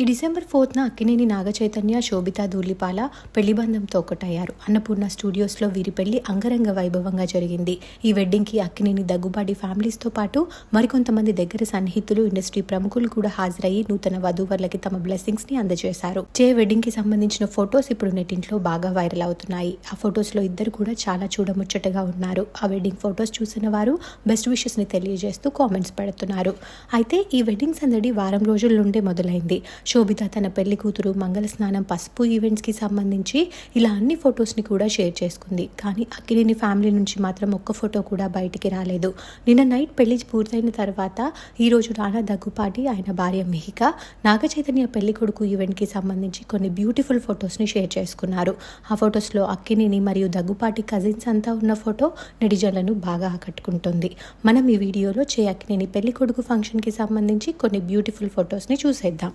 ఈ డిసెంబర్ ఫోర్త్న అక్కినేని నాగచైతన్య శోభిత ధూళిపాల పెళ్ళి బంధంతో ఒకటయ్యారు. అన్నపూర్ణ స్టూడియోస్లో వీరి పెళ్ళి అంగరంగ వైభవంగా జరిగింది. ఈ వెడ్డింగ్కి అక్కినేని దగ్గుబాటి ఫ్యామిలీస్తో పాటు మరికొంతమంది దగ్గర సన్నిహితులు ఇండస్ట్రీ ప్రముఖులు కూడా హాజరయ్యి నూతన వధూవరులకి తమ బ్లెస్సింగ్స్ని అందజేశారు. చే వెడ్డింగ్కి సంబంధించిన ఫొటోస్ ఇప్పుడు నెట్టింట్లో బాగా వైరల్ అవుతున్నాయి. ఆ ఫొటోస్లో ఇద్దరు కూడా చాలా చూడముచ్చటగా ఉన్నారు. ఆ వెడ్డింగ్ ఫొటోస్ చూసిన వారు బెస్ట్ విషెస్ని తెలియజేస్తూ కామెంట్స్ పెడుతున్నారు. అయితే ఈ వెడ్డింగ్ సందడి వారం రోజుల నుండే మొదలైంది. శోభిత తన పెళ్ళి కూతురు మంగళ స్నానం పసుపు ఈవెంట్స్కి సంబంధించి ఇలా అన్ని ఫొటోస్ని కూడా షేర్ చేసుకుంది. కానీ అఖిలిని ఫ్యామిలీ నుంచి మాత్రం ఒక్క ఫోటో కూడా బయటికి రాలేదు. నిన్న నైట్ పెళ్ళి పూర్తయిన తర్వాత ఈరోజు రానా దగ్గుపాటి ఆయన భార్య మిహిక నాగచైతన్య పెళ్ళి కొడుకు ఈవెంట్కి సంబంధించి కొన్ని బ్యూటిఫుల్ ఫొటోస్ని షేర్ చేసుకున్నారు. ఆ ఫొటోస్లో అక్కినేని మరియు దగ్గుపాటి కజిన్స్ అంతా ఉన్న ఫోటో నెటిజన్లను బాగా ఆకట్టుకుంటుంది. మనం ఈ వీడియోలో చే అక్కినేని పెళ్ళి కొడుకు ఫంక్షన్కి సంబంధించి కొన్ని బ్యూటిఫుల్ ఫొటోస్ని చూసేద్దాం.